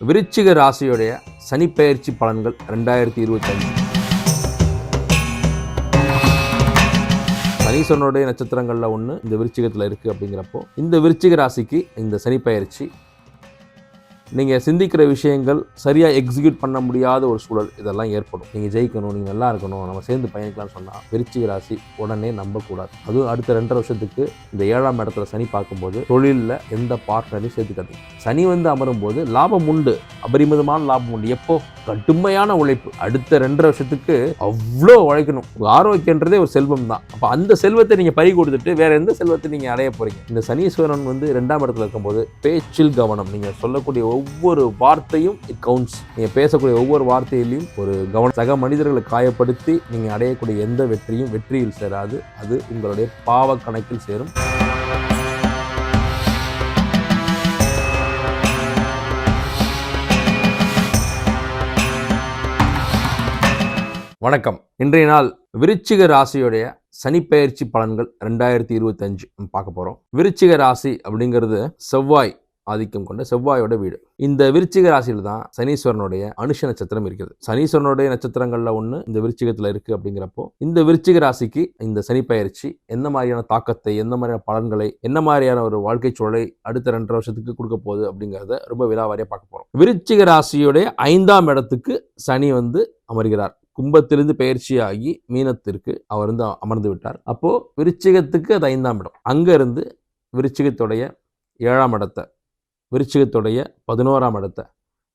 விருச்சிக ராசியுடைய சனிப்பெயர்ச்சி பலன்கள் ரெண்டாயிரத்தி இருபத்தஞ்சு சனீஸ்வரனுடைய நட்சத்திரங்களில் ஒன்று இந்த விருச்சிகத்தில் இருக்குது அப்படிங்கிறப்போ இந்த விருச்சிக ராசிக்கு இந்த சனிப்பெயர்ச்சி நீங்கள் சிந்திக்கிற விஷயங்கள் சரியாக எக்ஸிக்யூட் பண்ண முடியாத ஒரு சூழல் இதெல்லாம் ஏற்படும். நீங்கள் ஜெயிக்கணும் நீங்கள் நல்லா இருக்கணும் நம்ம சேர்ந்து பயணிக்கலாம்னு சொன்னால் விருச்சிக ராசி உடனே நம்பக்கூடாது. அதுவும் அடுத்த ரெண்டரை வருஷத்துக்கு இந்த ஏழாம் இடத்துல சனி பார்க்கும்போது தொழிலில் எந்த பார்ட்னரையும் சேர்த்துக்காதீங்க. சனி வந்து அமரும் போது லாபம் உண்டு. அபரிமிதமான லாபம் உண்டு. எப்போ? கடுமையான உழைப்பு. அடுத்த ரெண்டரை வருஷத்துக்கு அவ்வளோ உழைக்கணும். ஆரோக்கியன்றதே ஒரு செல்வம் தான். அப்போ அந்த செல்வத்தை நீங்கள் பறி கொடுத்துட்டு வேற எந்த செல்வத்தை நீங்கள் அடைய போகிறீங்க இந்த சனீஸ்வரன் வந்து ரெண்டாம் இடத்துல இருக்கும்போது பேச்சில் கவனம். நீங்கள் சொல்லக்கூடிய ஒவ்வொரு வார்த்தையும் இட் கவுண்ட்ஸ் நீங்கள் பேசக்கூடிய ஒவ்வொரு வார்த்தையிலையும் ஒரு கவன சக மனிதர்களை காயப்படுத்தி நீங்கள் அடையக்கூடிய எந்த வெற்றியும் வெற்றியில் சேராது. அது உங்களுடைய பாவ கணக்கில் சேரும். வணக்கம். இன்றைய நாள் விருச்சிக ராசியுடைய சனிப்பெயர்ச்சி பலன்கள் ரெண்டாயிரத்தி இருபத்தஞ்சு பார்க்க போகிறோம் விருச்சிக ராசி அப்படிங்கிறது செவ்வாய் ஆதிக்கம் கொண்ட செவ்வாயோட வீடு. இந்த விருச்சிக ராசியில் தான் சனீஸ்வரனுடைய அனுஷ நட்சத்திரம் இருக்கிறது சனீஸ்வரனுடைய நட்சத்திரங்களில் ஒன்று இந்த விருச்சிகத்தில் இருக்குது அப்படிங்கிறப்போ இந்த விருச்சிக ராசிக்கு இந்த பயிற்சி எந்த மாதிரியான தாக்கத்தை எந்த மாதிரியான பலன்களை என்ன மாதிரியான ஒரு வாழ்க்கை சூழலை அடுத்த ரெண்டரை வருஷத்துக்கு கொடுக்க போகுது அப்படிங்கிறத ரொம்ப விழாவாரியாக பார்க்க போகிறோம் விருச்சிக ராசியுடைய ஐந்தாம் இடத்துக்கு சனி வந்து அமர்கிறார். கும்பத்திலிருந்து பயிற்சியாகி மீனத்திற்கு அவர் வந்து அமர்ந்து விட்டார். அப்போது விருச்சிகத்துக்கு அது ஐந்தாம் இடம். அங்கேருந்து விருச்சிகத்துடைய ஏழாம் இடத்தை விருச்சிகத்துடைய பதினோராம் இடத்தை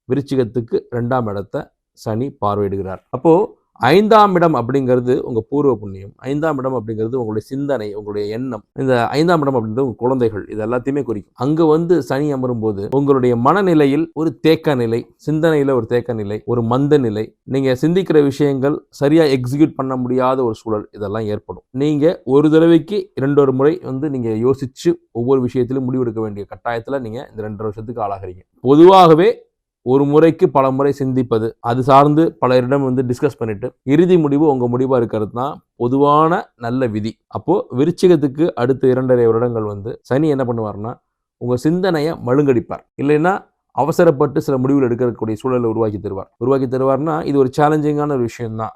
விருச்சிகத்துக்கு ரெண்டாம் இடத்தை சனி பார்வையிடுகிறார். அப்போது ஐந்தாம் இடம் அப்படிங்கிறது உங்கள் பூர்வ புண்ணியம் ஐந்தாம் இடம் அப்படிங்கிறது உங்களுடைய சிந்தனை உங்களுடைய எண்ணம். இந்த ஐந்தாம் இடம் அப்படிங்கிறது உங்கள் குழந்தைகள் இது எல்லாத்தையுமே குறிக்கும். அங்கே வந்து சனி அமரும் போது உங்களுடைய மனநிலையில் ஒரு தேக்க நிலை சிந்தனையில் ஒரு தேக்க நிலை ஒரு மந்த நிலை. நீங்கள் சிந்திக்கிற விஷயங்கள் சரியாக எக்ஸிக்யூட் பண்ண முடியாத ஒரு சூழல் இதெல்லாம் ஏற்படும். நீங்கள் ஒரு தடவைக்கு இரண்டொரு முறை வந்து நீங்கள் யோசித்து ஒவ்வொரு விஷயத்திலும் முடிவெடுக்க வேண்டிய கட்டாயத்தில் நீங்கள் இந்த ரெண்டு வருஷத்துக்கு ஆளாகிறீங்க. பொதுவாகவே ஒரு முறைக்கு பல முறை சிந்திப்பது அது சார்ந்து பலரிடம் வந்து டிஸ்கஸ் பண்ணிட்டு இறுதி முடிவு உங்கள் முடிவாக இருக்கிறது தான் பொதுவான நல்ல விதி. அப்போது விருச்சிகத்துக்கு அடுத்த இரண்டரை வருடங்கள் வந்து சனி என்ன பண்ணுவார்னா உங்கள் சிந்தனையை மழுங்கடிப்பார். இல்லைன்னா அவசரப்பட்டு சில முடிவுகள் எடுக்கக்கூடிய சூழலை உருவாக்கி தருவார். உருவாக்கி தருவார்னா இது ஒரு சேலஞ்சிங்கான ஒரு விஷயம் தான்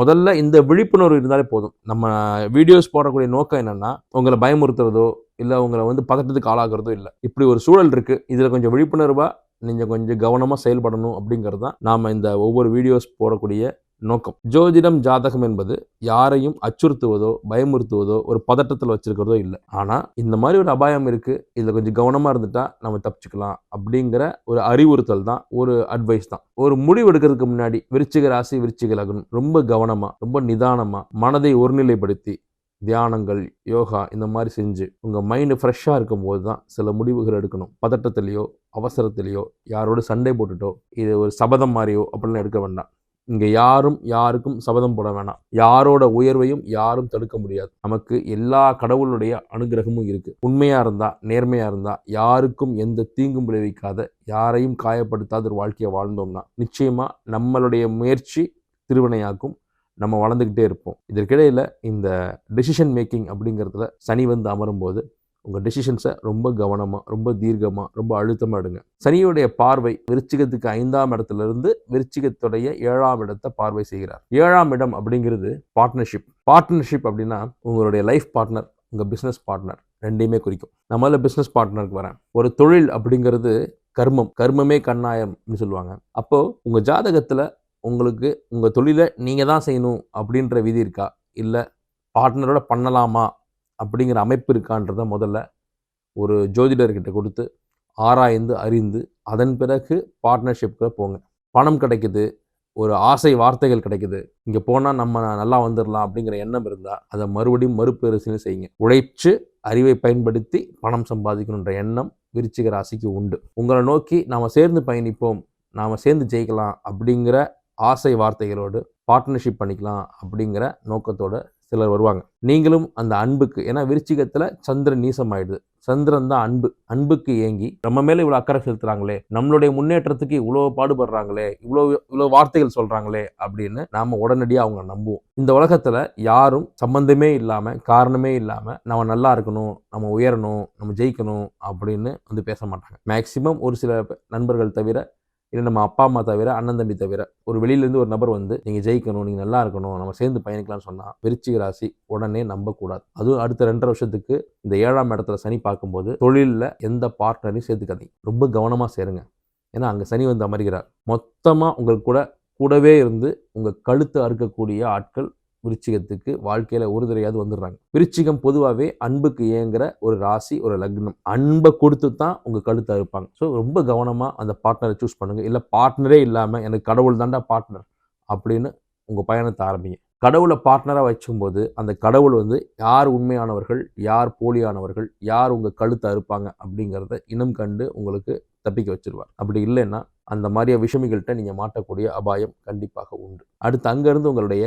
முதல்ல இந்த விழிப்புணர்வு இருந்தாலே போதும். நம்ம வீடியோஸ் போடக்கூடிய நோக்கம் என்னென்னா உங்களை பயமுறுத்துறதோ இல்லை உங்களை வந்து பதட்டத்துக்கு ஆளாகிறதோ இல்லை. இப்படி ஒரு சூழல் இருக்குது இதில் கொஞ்சம் விழிப்புணர்வாக நீங்கள் கொஞ்சம் கவனமாக செயல்படணும் அப்படிங்கிறது தான் நாம் இந்த ஒவ்வொரு வீடியோஸ் போடக்கூடிய நோக்கம். ஜோதிடம் ஜாதகம் என்பது யாரையும் அச்சுறுத்துவதோ பயமுறுத்துவதோ ஒரு பதட்டத்தில் வச்சிருக்கிறதோ இல்லை. ஆனால் இந்த மாதிரி ஒரு அபாயம் இருக்குது இதில் கொஞ்சம் கவனமாக இருந்துட்டா நம்ம தப்பிச்சுக்கலாம் அப்படிங்கிற ஒரு அறிவுறுத்தல் தான் ஒரு அட்வைஸ் தான். ஒரு முடிவு எடுக்கிறதுக்கு முன்னாடி விருச்சிக ராசி விருச்சிக லக்னம் ரொம்ப கவனமாக ரொம்ப நிதானமாக மனதை ஒருநிலைப்படுத்தி தியானங்கள் யோகா இந்த மாதிரி செஞ்சு உங்கள் மைண்டு ஃப்ரெஷ்ஷாக இருக்கும்போது தான் சில முடிவுகள் எடுக்கணும். பதட்டத்திலேயோ அவசரத்திலேயோ யாரோட சண்டை போட்டுட்டோ இது ஒரு சபதம் மாதிரியோ அப்படின்னு எடுக்க வேண்டாம். இங்கே யாரும் யாருக்கும் சபதம் போட வேணாம். யாரோட உயர்வையும் யாரும் தடுக்க முடியாது. நமக்கு எல்லா கடவுளுடைய அனுகிரகமும் இருக்குது உண்மையாக இருந்தால் நேர்மையாக இருந்தால் யாருக்கும் எந்த தீங்கும் விளைவிக்காத யாரையும் காயப்படுத்தாத ஒரு வாழ்க்கையை வாழ்ந்தோம்னா நிச்சயமாக நம்மளுடைய முயற்சி திருவினையாக்கும் நம்ம வளர்ந்துக்கிட்டே இருப்போம். இதற்கிடையில் இந்த டெசிஷன் மேக்கிங் அப்படிங்கிறதுல சனி வந்து அமரும்போது உங்கள் டெசிஷன்ஸை ரொம்ப கவனமாக ரொம்ப தீர்க்கமாக ரொம்ப அழுத்தமாக எடுங்க. சனியுடைய பார்வை விருச்சிகத்துக்கு ஐந்தாம் இடத்துல இருந்து விருச்சிகத்துடைய ஏழாம் இடத்தை பார்வை செய்கிறார். ஏழாம் இடம் அப்படிங்கிறது பார்ட்னர்ஷிப் பார்ட்னர்ஷிப் அப்படின்னா உங்களுடைய லைஃப் பார்ட்னர் உங்கள் பிஸ்னஸ் பார்ட்னர் ரெண்டையுமே குறிக்கும். நான் முதல்ல பிஸ்னஸ் பார்ட்னருக்கு வரேன். ஒரு தொழில் அப்படிங்கிறது கர்மம் கர்மமே கண்ணாயம்னு சொல்லுவாங்க. அப்போது உங்கள் ஜாதகத்தில் உங்களுக்கு உங்கள் தொழிலை நீங்கள் தான் செய்யணும் அப்படின்ற விதி இருக்கா? இல்லை பார்ட்னரோட பண்ணலாமா? அப்படிங்கிற அமைப்பு இருக்கான்றத முதல்ல ஒரு ஜோதிடர்கிட்ட கொடுத்து ஆராய்ந்து அறிந்து அதன் பிறகு பார்ட்னர்ஷிப்பில் போங்க. பணம் கிடைக்குது ஒரு ஆசை வார்த்தைகள் கிடைக்குது. இங்கே போனால் நம்ம நல்லா வந்துடலாம் அப்படிங்கிற எண்ணம் இருந்தால் அதை மறுபடியும் மறுபரிசீலனை செய்யுங்க. உழைச்சு அறிவை பயன்படுத்தி பணம் சம்பாதிக்கணுன்ற எண்ணம் விருச்சிக ராசிக்கு உண்டு. உங்களை நோக்கி நாம் சேர்ந்து பயணிப்போம் நாம் சேர்ந்து ஜெயிக்கலாம் அப்படிங்கிற ஆசை வார்த்தைகளோடு பார்ட்னர்ஷிப் பண்ணிக்கலாம் அப்படிங்கிற நோக்கத்தோட சிலர் வருவாங்க. நீங்களும் அந்த அன்புக்கு ஏன்னா விருச்சிகத்தில் சந்திரன் நீசம் ஆயிடுது சந்திரன் தான் அன்பு. அன்புக்கு ஏங்கி நம்ம மேலே இவ்வளோ அக்கறை செலுத்துறாங்களே நம்மளுடைய முன்னேற்றத்துக்கு இவ்வளோ பாடுபடுறாங்களே இவ்வளோ இவ்வளோ வார்த்தைகள் சொல்கிறாங்களே அப்படின்னு நாம் உடனடியாக அவங்க நம்புவோம். இந்த உலகத்தில் யாரும் சம்பந்தமே இல்லாமல் காரணமே இல்லாமல் நம்ம நல்லா இருக்கணும் நம்ம உயரணும் நம்ம ஜெயிக்கணும் அப்படின்னு வந்து பேச மாட்டாங்க. மேக்சிமம் ஒரு சில நண்பர்கள் தவிர இல்லை நம்ம அப்பா அம்மா தவிர அண்ணன் தம்பி தவிர ஒரு வெளியிலேருந்து ஒரு நபர் வந்து நீங்கள் ஜெயிக்கணும் நீங்கள் நல்லா இருக்கணும் நம்ம சேர்ந்து பயணிக்கலாம்னு சொன்னால் விருச்சிக ராசி உடனே நம்பக்கூடாது. அதுவும் அடுத்த ரெண்டரை வருஷத்துக்கு இந்த ஏழாம் இடத்துல சனி பார்க்கும்போது தொழிலில் எந்த பார்ட்னரையும் சேர்த்துக்காதீங்க. ரொம்ப கவனமாக சேருங்க. ஏன்னா அங்கே சனி வந்து அமர்கிறார். மொத்தமாக உங்களுக்கு கூட கூடவே இருந்து உங்கள் கழுத்தை அறுக்கக்கூடிய ஆட்கள் விருச்சிகத்துக்கு வாழ்க்கையில் ஒரு தடையாவது வந்துடுறாங்க. விருச்சிகம் பொதுவாகவே அன்புக்கு இயங்குற ஒரு ராசி ஒரு லக்னம். அன்பை கொடுத்து தான் உங்கள் கழுத்தை அறுப்பாங்க ஸோ ரொம்ப கவனமாக அந்த பார்ட்னரை சூஸ் பண்ணுங்கள் இல்லை பார்ட்னரே இல்லாமல் எனக்கு கடவுள் தாண்டா பார்ட்னர் அப்படின்னு உங்கள் பயணத்தை ஆரம்பிங்க. கடவுளை பார்ட்னராக வச்சும்போது அந்த கடவுள் வந்து யார் உண்மையானவர்கள் யார் போலியானவர்கள் யார் உங்கள் கழுத்தை அறுப்பாங்க அப்படிங்கிறத இனம் கண்டு உங்களுக்கு தப்பிக்க வச்சிருவார். அப்படி இல்லைன்னா அந்த மாதிரியா விஷமிகள்கிட்ட நீங்கள் மாட்டக்கூடிய அபாயம் கண்டிப்பாக உண்டு. அடுத்து அங்கேருந்து உங்களுடைய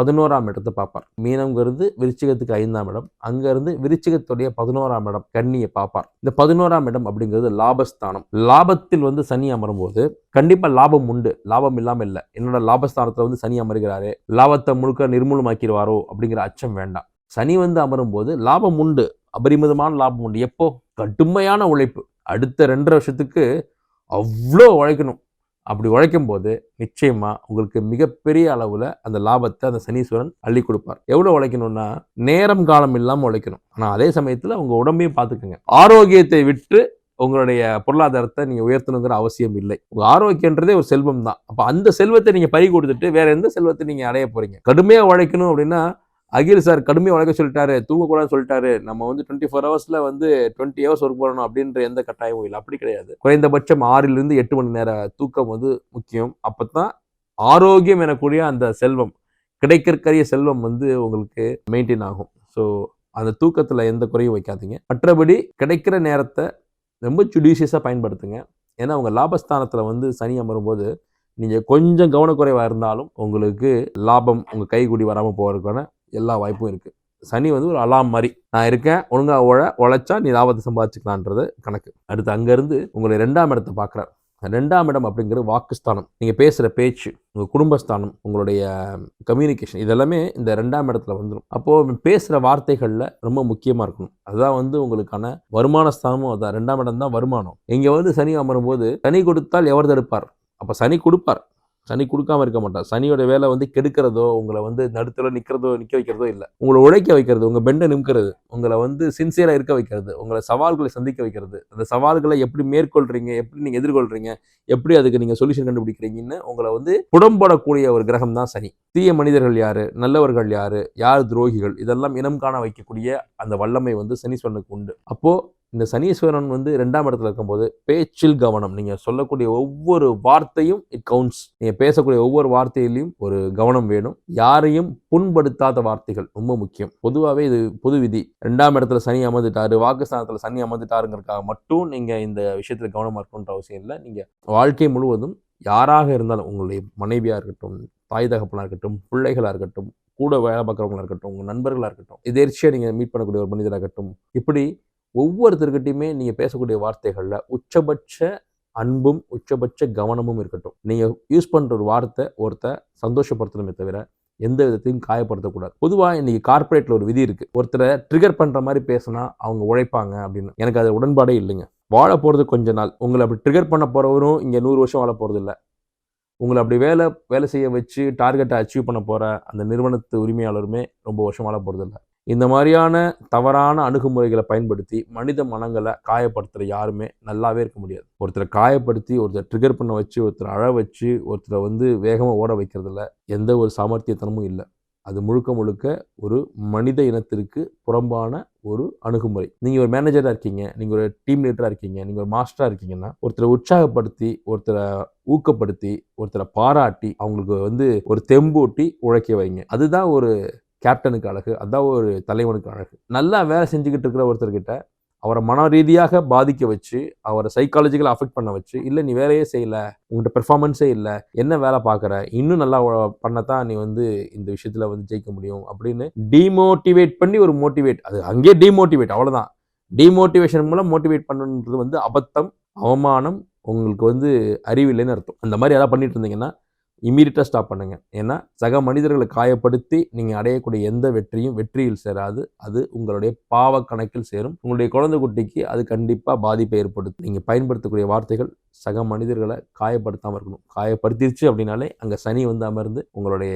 பதினோராம் இடத்தை பார்ப்பார். மீனம்ங்கிறது விருச்சிகத்துக்கு ஐந்தாம் இடம். அங்கேருந்து விருச்சிகத்துடைய பதினோராம் இடம் கன்னியை பார்ப்பார். இந்த பதினோராம் இடம் அப்படிங்கிறது லாபஸ்தானம். லாபத்தில் வந்து சனி அமரும் போது கண்டிப்பா லாபம் உண்டு. லாபம் இல்லாம இல்லை. என்னோட லாபஸ்தானத்துல வந்து சனி அமர்கிறாரு லாபத்தை முழுக்க நிர்மூலமாக்கிடுவாரோ அப்படிங்கிற அச்சம் வேண்டாம். சனி வந்து அமரும் போது லாபம் உண்டு. அபரிமிதமான லாபம் உண்டு. எப்போ? கடுமையான உழைப்பு. அடுத்த ரெண்டரை வருஷத்துக்கு அவ்வளோ உழைக்கணும். அப்படி உழைக்கும் போது நிச்சயமா உங்களுக்கு மிகப்பெரிய அளவுல அந்த லாபத்தை அந்த சனீஸ்வரன் அள்ளி கொடுப்பார். எவ்வளவு உழைக்கணும்னா நேரம் காலம் இல்லாமல் உழைக்கணும். ஆனா அதே சமயத்துல உங்க உடம்பையும் பார்த்துக்கோங்க. ஆரோக்கியத்தை விட்டு உங்களுடைய பொருளாதாரத்தை நீங்க உயர்த்தணுங்கிற அவசியம் இல்லை. உங்க ஆரோக்கியன்றதே ஒரு செல்வம் தான் அப்ப அந்த செல்வத்தை நீங்க பறி கொடுத்துட்டு வேற எந்த செல்வத்தை நீங்க அடைய போறீங்க? கடுமையா உழைக்கணும் அப்படின்னா அகில் சார் கடுமையாக உழைக்க சொல்லிட்டாரு தூங்கக்கூடாதுன்னு சொல்லிட்டாரு. நம்ம வந்து டுவெண்ட்டி ஃபோர் ஹவர்ஸில் வந்து டுவெண்ட்டி ஹவர்ஸ் ஒர்க் பண்ணணும் அப்படின்ற எந்த கட்டாயமும் இல்லை. அப்படி கிடையாது. குறைந்தபட்சம் ஆறிலிருந்து எட்டு மணி நேர தூக்கம் வந்து முக்கியம். அப்போ தான் ஆரோக்கியம் எனக்கூடிய அந்த செல்வம் கிடைக்கிறக்கரிய செல்வம் வந்து உங்களுக்கு மெயின்டைன் ஆகும். ஸோ அந்த தூக்கத்தில் எந்த குறையும் வைக்காதீங்க. மற்றபடி கிடைக்கிற நேரத்தை ரொம்ப ஜுடிஷியஸாக பயன்படுத்துங்க. ஏன்னா உங்கள் லாபஸ்தானத்தில் வந்து சனி அமரும்போது நீங்கள் கொஞ்சம் கவனக்குறைவாக இருந்தாலும் உங்களுக்கு லாபம் உங்கள் கைகூடி வராமல் போகிறதுக்கான எல்லா வாய்ப்பும் இருக்குது சனி வந்து ஒரு அலாம் மாதிரி. நான் இருக்கேன் ஒழுங்கா உழ உழைச்சா நீ லாபத்தை சம்பாதிச்சுக்கலான்றது கணக்கு. அடுத்து அங்கேருந்து உங்களை ரெண்டாம் இடத்தை பார்க்குறாரு. ரெண்டாம் இடம் அப்படிங்கிறது வாக்குஸ்தானம். நீங்கள் பேசுகிற பேச்சு உங்கள் குடும்பஸ்தானம் உங்களுடைய கம்யூனிகேஷன் இதெல்லாமே இந்த ரெண்டாம் இடத்துல வந்துடும் அப்போது பேசுகிற வார்த்தைகளில் ரொம்ப முக்கியமாக இருக்கணும். அதுதான் வந்து உங்களுக்கான வருமான ஸ்தானமும் அதான் ரெண்டாம் இடம் தான் வருமானம். இங்கே வந்து சனி அமரும் போது சனி கொடுத்தால் எவர் தடுப்பார்? அப்போ சனி கொடுப்பார். சனி கொடுக்காம இருக்க மாட்டான் சனியோட வேலை வந்து கெடுக்கிறதோ உங்களை வந்து நடுத்துல நிற்கிறதோ நிற்க வைக்கிறதோ இல்லை. உங்களை உழைக்க வைக்கிறது உங்கள் பெண்டை நிற்கிறது உங்களை வந்து சின்சியராக இருக்க வைக்கிறது உங்களை சவால்களை சந்திக்க வைக்கிறது அந்த சவால்களை எப்படி மேற்கொள்றீங்க எப்படி நீங்கள் எதிர்கொள்றீங்க எப்படி அதுக்கு நீங்கள் சொல்யூஷன் கண்டுபிடிக்கிறீங்கன்னு உங்களை வந்து புடம்படக்கூடிய ஒரு கிரகம் தான் சனி. தீய மனிதர்கள் யார்? நல்லவர்கள் யார்? யார் துரோகிகள்? இதெல்லாம் இனம் காண வைக்கக்கூடிய அந்த வல்லமை வந்து சனீஸ்வரனுக்கு உண்டு. அப்போது இந்த சனீஸ்வரன் வந்து ரெண்டாம் இடத்துல இருக்கும்போது பேச்சில் கவனம். நீங்கள் சொல்லக்கூடிய ஒவ்வொரு வார்த்தையும் இட் கவுண்ட்ஸ் நீங்கள் பேசக்கூடிய ஒவ்வொரு வார்த்தையிலையும் ஒரு கவனம் வேணும். யாரையும் புண்படுத்தாத வார்த்தைகள் ரொம்ப முக்கியம். பொதுவாகவே இது பொது விதி. ரெண்டாம் இடத்துல சனி அமர்ந்துட்டாரு வாக்குஸ்தானத்தில் சனி அமர்ந்துட்டாருங்கிறக்காக மட்டும் நீங்கள் இந்த விஷயத்தில் கவனமாக இருக்கணுன்ற அவசியம் இல்லை. நீங்கள் வாழ்க்கை முழுவதும் யாராக இருந்தாலும் உங்களுடைய மனைவியாக இருக்கட்டும் தாய் தகப்பனாக இருக்கட்டும் பிள்ளைகளாக இருக்கட்டும் கூட வேலை பார்க்குறவங்களா இருக்கட்டும் உங்கள் நண்பர்களாக இருக்கட்டும் எதேர்ச்சியாக நீங்கள் மீட் பண்ணக்கூடிய ஒரு மனிதராக இருக்கட்டும் இப்படி ஒவ்வொருத்தர்கிட்டையுமே நீங்கள் பேசக்கூடிய வார்த்தைகளில் உச்சபட்ச அன்பும் உச்சபட்ச கவனமும் இருக்கட்டும். நீங்கள் யூஸ் பண்ணுற ஒரு வார்த்தை ஒருத்தர் சந்தோஷப்படுத்தணுமே தவிர எந்த விதத்தையும் காயப்படுத்தக்கூடாது. பொதுவாக இன்னைக்கு கார்ப்பரேட்டில் ஒரு விதி இருக்குது ஒருத்தரை ட்ரிகர் பண்ணுற மாதிரி பேசினா அவங்க உழைப்பாங்க அப்படின்னு. எனக்கு அது உடன்பாடே இல்லைங்க. வாழ போகிறது கொஞ்ச நாள். உங்களை அப்படி ட்ரிகர் பண்ண போகிறவரும் இங்கே நூறு வருஷம் வாழ போகிறது இல்லை. உங்களை அப்படி வேலை வேலை செய்ய வச்சு டார்கெட்டை அச்சீவ் பண்ண போகிற அந்த நிறுவனத்து உரிமையாளருமே ரொம்ப வருஷம் வாழ போகிறது இல்லை. இந்த மாதிரியான தவறான அணுகுமுறைகளை பயன்படுத்தி மனித மனங்களை காயப்படுத்துகிற யாருமே நல்லாவே இருக்க முடியாது. ஒருத்தரை காயப்படுத்தி ஒருத்தர் ட்ரிகர் பண்ண வச்சு ஒருத்தரை அழ வச்சு ஒருத்தரை வந்து வேகமாக ஓட வைக்கிறதுல எந்த ஒரு சாமர்த்தியத்தனமும் இல்லை. அது முழுக்க முழுக்க ஒரு மனித இனத்திற்கு புறம்பான ஒரு அணுகுமுறை. நீங்கள் ஒரு மேனேஜராக இருக்கீங்க நீங்கள் ஒரு டீம் லீடராக இருக்கீங்க நீங்கள் ஒரு மாஸ்டராக இருக்கீங்கன்னா ஒருத்தரை உற்சாகப்படுத்தி ஒருத்தரை ஊக்கப்படுத்தி ஒருத்தரை பாராட்டி அவங்களுக்கு வந்து ஒரு தெம்பூட்டி உழைக்க வைங்க. அதுதான் ஒரு கேப்டனுக்கு அழகு அதான் ஒரு தலைவனுக்கு அழகு. நல்லா வேலை செஞ்சுக்கிட்டு இருக்கிற ஒருத்தர்கிட்ட அவரை மன ரீதியாக பாதிக்க வச்சு அவரை சைக்காலஜிக்கலாக அஃபெக்ட் பண்ண வச்சு இல்லை நீ வேலையே செய்யலை உங்கள்கிட்ட பெர்ஃபார்மன்ஸே இல்லை என்ன வேலை பார்க்குற? இன்னும் நல்லா பண்ணத்தான் நீ வந்து இந்த விஷயத்தில் வந்து ஜெயிக்க முடியும் அப்படின்னு டிமோட்டிவேட் பண்ணி ஒரு மோட்டிவேட் அது அங்கேயே டிமோட்டிவேட் அவ்வளோதான் டிமோட்டிவேஷன் மூலம் மோட்டிவேட் பண்ணுன்றது வந்து அபத்தம் அவமானம் உங்களுக்கு வந்து அறிவில்லைன்னு அர்த்தம். அந்த மாதிரி எதாவது பண்ணிட்டு இருந்தீங்கன்னா இமீடியட்டாக ஸ்டாப் பண்ணுங்க. ஏன்னா சக மனிதர்களை காயப்படுத்தி நீங்கள் அடையக்கூடிய எந்த வெற்றியும் வெற்றியில் சேராது. அது உங்களுடைய பாவ கணக்கில் சேரும். உங்களுடைய குழந்தை குட்டிக்கு அது கண்டிப்பாக பாதிப்பை ஏற்படுத்தும். நீங்கள் பயன்படுத்தக்கூடிய வார்த்தைகள் சக மனிதர்களை காயப்படுத்தாமல் இருக்கணும். காயப்படுத்திருச்சு அப்படின்னாலே அங்கே சனி வந்து அமர்ந்து உங்களுடைய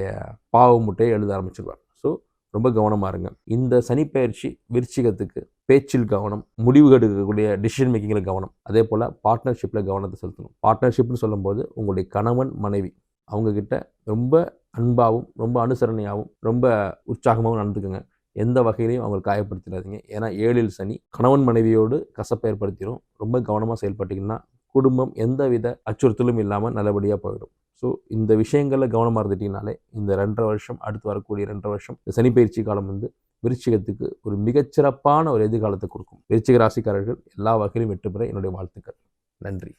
பாவ முட்டையை எழுத ஆரம்பிச்சிருவார். ஸோ ரொம்ப கவனமாக இருங்க. இந்த சனிப்பெயர்ச்சி விருச்சிகத்துக்கு பேச்சில் கவனம் முடிவு எடுக்கக்கூடிய டிசிஷன் மேக்கிங்கில் கவனம். அதே போல் பார்ட்னர்ஷிப்பில் கவனத்தை செலுத்தணும். பார்ட்னர்ஷிப்னு சொல்லும்போது உங்களுடைய கணவன் மனைவி அவங்கக்கிட்ட ரொம்ப அன்பாகவும் ரொம்ப அனுசரணையாகவும் ரொம்ப உற்சாகமாகவும் நடந்துக்குங்க. எந்த வகையிலையும் அவங்களை காயப்படுத்திடாதீங்க. ஏன்னா ஏழில் சனி கணவன் மனைவியோடு கசப்பை ஏற்படுத்திடும் ரொம்ப கவனமாக செயல்பட்டிங்கன்னா குடும்பம் எந்தவித அச்சுறுத்தலும் இல்லாமல் நல்லபடியாக போயிடும். ஸோ இந்த விஷயங்களில் கவனமாக இருந்துட்டீங்கனாலே இந்த ரெண்டரை வருஷம் அடுத்து வரக்கூடிய ரெண்டரை வருஷம் இந்த சனிப்பயிற்சி காலம் வந்து விருச்சிகத்துக்கு ஒரு மிகச்சிறப்பான ஒரு எதிர்காலத்தை கொடுக்கும். விருச்சிக ராசிக்காரர்கள் எல்லா வகையிலும் வெற்றி பெற என்னுடைய வாழ்த்துக்கள். நன்றி.